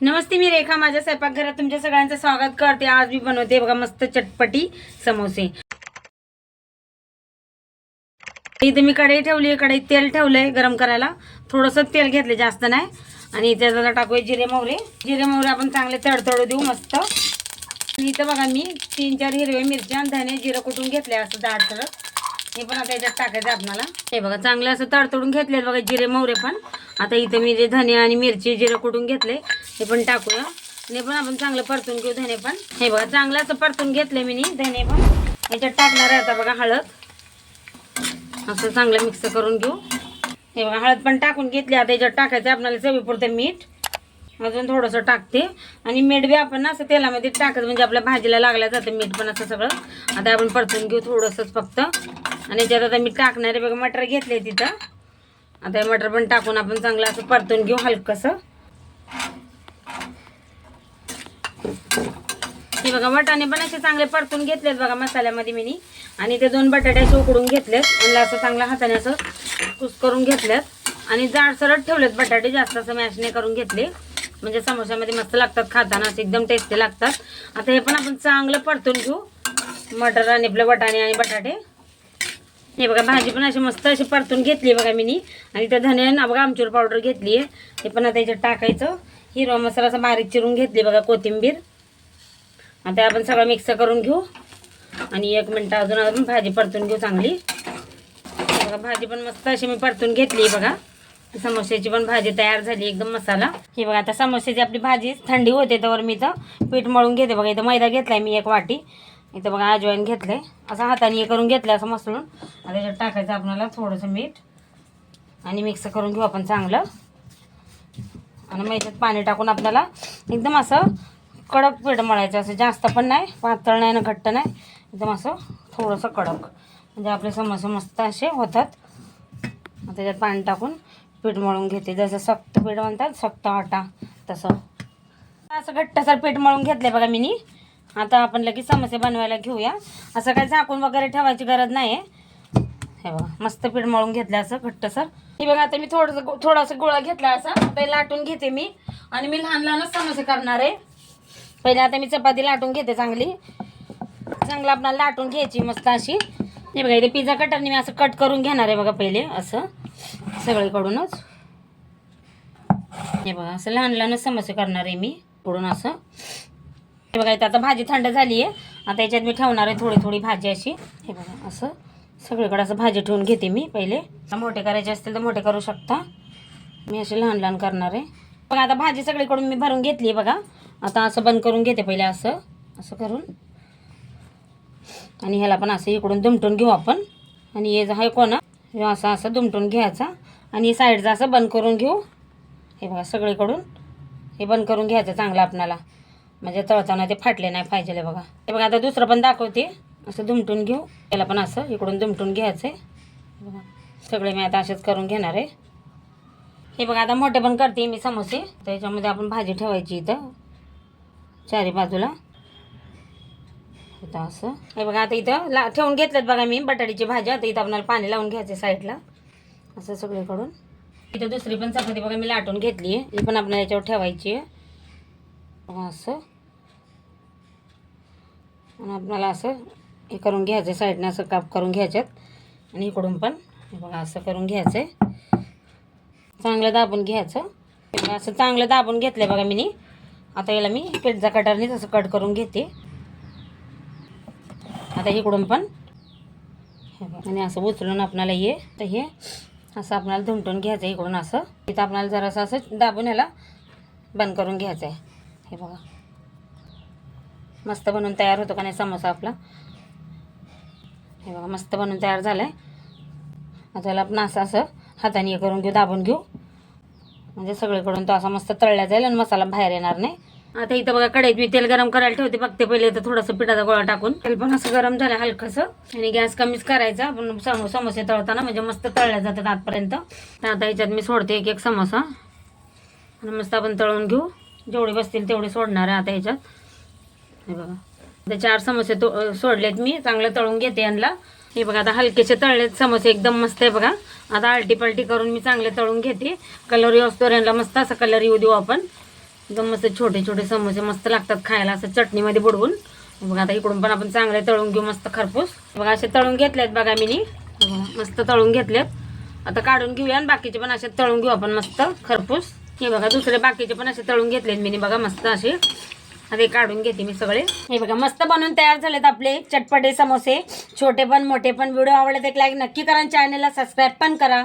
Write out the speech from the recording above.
नमस्ते मी रेखा. माझ्या स्वयंपाकघरात तुमच्या सगळ्यांचं स्वागत करते. आज मी बनवते बघा मस्त चटपटी समोसे. इथे मी कढई ठेवली आहे कढईत तेल ठेवलंय गरम करायला. थोडंसं तेल घेतलं जास्त नाही. आणि त्याच्यात टाकूया जिरे मोहरे. जिरे मोहरे आपण चांगले तडतडू देऊ मस्त. आणि इथं बघा मी तीन चार हिरव्या मिरच्या आणि धने जिरं कुटून घेतले असं जाड सरळ हे पण आता याच्यात टाकायचं आपल्याला. हे बघा चांगलं असं तडतडून घेतले बघा जिरे मोहरे पण. आता इथं मी जे धने आणि मिरची जिरं कुटून घेतले हे पण टाकूया. हे पण आपण चांगलं परतून घेऊ धने पण. हे बघा चांगलं असं परतून घेतले मी धने पण. याच्यात टाकणार आहे आता बघा हळद. असं चांगलं मिक्स करून घेऊ. हे बघा हळद पण टाकून घेतली. आता याच्यात टाकायचं आपल्याला चवीपुरतं मीठ. अजून थोडंसं टाकते. आणि मीठ बी आपण असं तेलामध्ये टाकायचं म्हणजे आपल्या भाजीला लागल्या जातं मीठ पण असं सगळं. आता आपण परतून घेऊ थोडंसंच फक्त. आणि याच्यात आता मी टाकणार आहे बघा मटर घेतले तिथं. आता मटर पण टाकून आपण चांगलं असं परतून घेऊ हलकंसं. हे बघा वाटाणे पण असे चांगले परतून घेतलेत बघा मसाल्यामध्ये मी आणि ते दोन बटाटे असे उकडून घेतलेत. आणि असं चांगल्या हाताने असं कुस करून घेतलेत. आणि जाडसरच ठेवलेत बटाटे जास्त असं मॅश नाही करून घेतले. म्हणजे समोश्यामध्ये मस्त लागतात खाताना असं एकदम टेस्टी लागतात. आता हे पण आपण चांगलं परतून घेऊ. मटर आणि आपलं वटाणे आणि बटाटे. हे बघा भाजी पण अशी मस्त अशी परतून घेतली बघा मी आणि त्या धने बघा आमचूर पावडर घेतली आहे. ते पण आता याच्यात टाकायचं. हिरवा मसाला असं बारीक चिरून घेतली बघा कोथिंबीर. आता आपण सगळं मिक्स करून घेऊ. आणि एक मिनटं अजून अजून भाजी परतून घेऊ चांगली. हे बघा भाजी पण मस्त अशी मी परतून घेतली बघा. समोश्याची पण भाजी तयार झाली एकदम मसाला. हे बघा आता समोश्याची आपली भाजी थंडी होते त्यावर मी तर पीठ मळून घेते बघा. इथं मैदा घेतलाय मी एक वाटी. इथं बघा अजवाईन घेतलंय. असं हाताने हे करून घेतलं असं मसळून. त्याच्यात टाकायचं आपल्याला थोडंसं मीठ. आणि मिक्स करून घेऊ आपण चांगलं. आणि मग याच्यात पाणी टाकून आपल्याला एकदम असं कडक पीठ मळायचं. असं जास्त पण नाही पातळ नाही ना घट्ट नाही. एकदम असं थोडंसं कडक. म्हणजे आपले समोसे मस्त असे होतात. त्याच्यात पाणी टाकून पीठ मळून घेते. जसं सक्त पीठ म्हणतात सक्त आटा तसं. असं घट्टसर पीठ मळून घेतलं बघा मी आता आपण लगेच समोसे बनवायला घेऊया. असं काही झाकून वगैरे ठेवायची गरज नाही आहे हे बघा मस्त पीठ मळून घेतलं असं घट्टसर. हे बघा आता मी थोडंसं थोडासा गोळा घेतला असा. आता लाटून घेते मी. आणि मी लहान लहानच समोसे करणार आहे. पहिले आता मी चपाती लाटून घेते चांगली. चांगलं आपल्याला लाटून घ्यायची मस्त अशी. हे बघा इथे पिझ्झा कटरने मी असं कट करून घेणार आहे बघा पहिले असं. सगळीकडूनच. हे बघा असं लहान लहानच समोसे करणार आहे मी पुढून असं. हे बघा इथं आता भाजी थंड झाली आहे आता याच्यात मी ठेवणार आहे थोडी थोडी भाजी अशी. हे बघा असं सगळीकडे असं भाजी ठेवून घेते मी पहिले. मोठे करायचे असतील तर मोठे करू शकता. मी असे लहान लहान करणार आहे. बघा आता भाजी सगळीकडून मी भरून घेतली आहे बघा. आता असं बंद करून घेते पहिले असं. असं करून. आणि ह्याला पण असं इकडून दुमटून घेऊ आपण. आणि हे आहे कोणा? हे असं असं दुमटून घ्यायचा. आणि साईडचं असं बंद करून घेऊ. हे बघा सगळीकडून. हे बंद करून घ्यायचं चांगलं आपणाला. म्हणजे तळताना ते फाटले नाही पाहिजे हे बघा. हे बघा आता दुसरं पण दाखवते. असं दुमटून घेऊ. त्याला पण असं इकडून दुमटून घ्यायचं आहे बघा सगळे मी आता असेच करून घेणार आहे. हे बघा आता मोठे पण करते मी समोसे. त्याच्यामध्ये आपण भाजी ठेवायची इथं. चारी बाजूला. इथं असं. हे बघा आता इथं ला ठेवून घेतल्यात बघा मी बटाट्याची भाजी. आता इथं आपल्याला पाणी लावून घ्यायचं साईडला. असं सगळीकडून. इथं दुसरी पण चपाती बघा मी लाटून घेतली आहे ही पण आपल्याला याच्यावर ठेवायची आहे आपण असं. आणि आपल्याला असं हे करून घ्यायचं साईडने असं काप करून घ्यायच्यात. आणि इकडून पण बघा असं करून घ्यायचं आहे चांगलं दाबून घ्यायचं. असं चांगलं दाबून घेतलं बघा मी आता याला मी पिझ्झा कटरनेच असं कट करून घेते. आता इकडून पण हे बघा. आणि असं उचलून आपणाला ये तर हे असं आपणाला धुमटून घ्यायचं आहे इकडून असं. तिथं आपल्याला जरासं असं दाबून याला बंद करून घ्यायचं आहे हे बघा. मस्त बनवून तयार होतो का नाही समोसा आपला. हे बघा मस्त बनवून तयार झालं आहे आता त्याला आपण असं असं हाताने हे करून घेऊ दाबून घेऊ. म्हणजे सगळीकडून तो असा मस्त तळला जाईल आणि मसाला बाहेर येणार नाही. आता इथं बघा कढईत मी तेल गरम करायला ठेवते. बघते पहिले तर थोडंसं पिठाचा गोळा टाकून. तेल पण असं गरम झालं हलकंसं. आणि गॅस कमीच करायचा. आपण समो समोसे तळताना म्हणजे मस्त तळल्या जातात आतपर्यंत. तर आता ह्याच्यात मी सोडते एक एक समोसा. आणि मस्त आपण तळून घेऊ. जेवढे बसतील तेवढे सोडणार आहे आता ह्याच्यात. हे बघा. आता चार समोसे तो सोडलेत मी. चांगलं तळून घेते यांना. हे बघा आता हलकेसे तळलेत समोसे. एकदम मस्त आहे बघा. आता आलटी पलटी करून मी चांगले तळून घेते. कलर येऊस यांना मस्त असं कलर येऊ देऊ आपण. एकदम मस्त छोटे छोटे समोसे मस्त लागतात खायला. असं चटणीमध्ये बुडवून. बघा आता इकडून पण आपण चांगले तळून घेऊ मस्त खरपूस. बघा असे तळून घेतलेत बघा मी मस्त तळून घेतलेत. आता काढून घेऊया आणि बाकीचे पण असे तळून घेऊ आपण मस्त खरपूस. हे बघा दुसरे बाकीचे पण असे तळून घेतलेत मी बघा मस्त असे. आता काढून घेते मी सगळे. हे बघा मस्त बनवून तयार झालेत आपले चटपटे समोसे. छोटे पण मोठे पण. व्हिडिओ आवडले तर एक लाईक नक्की करा चॅनलला सबस्क्राईब पण करा.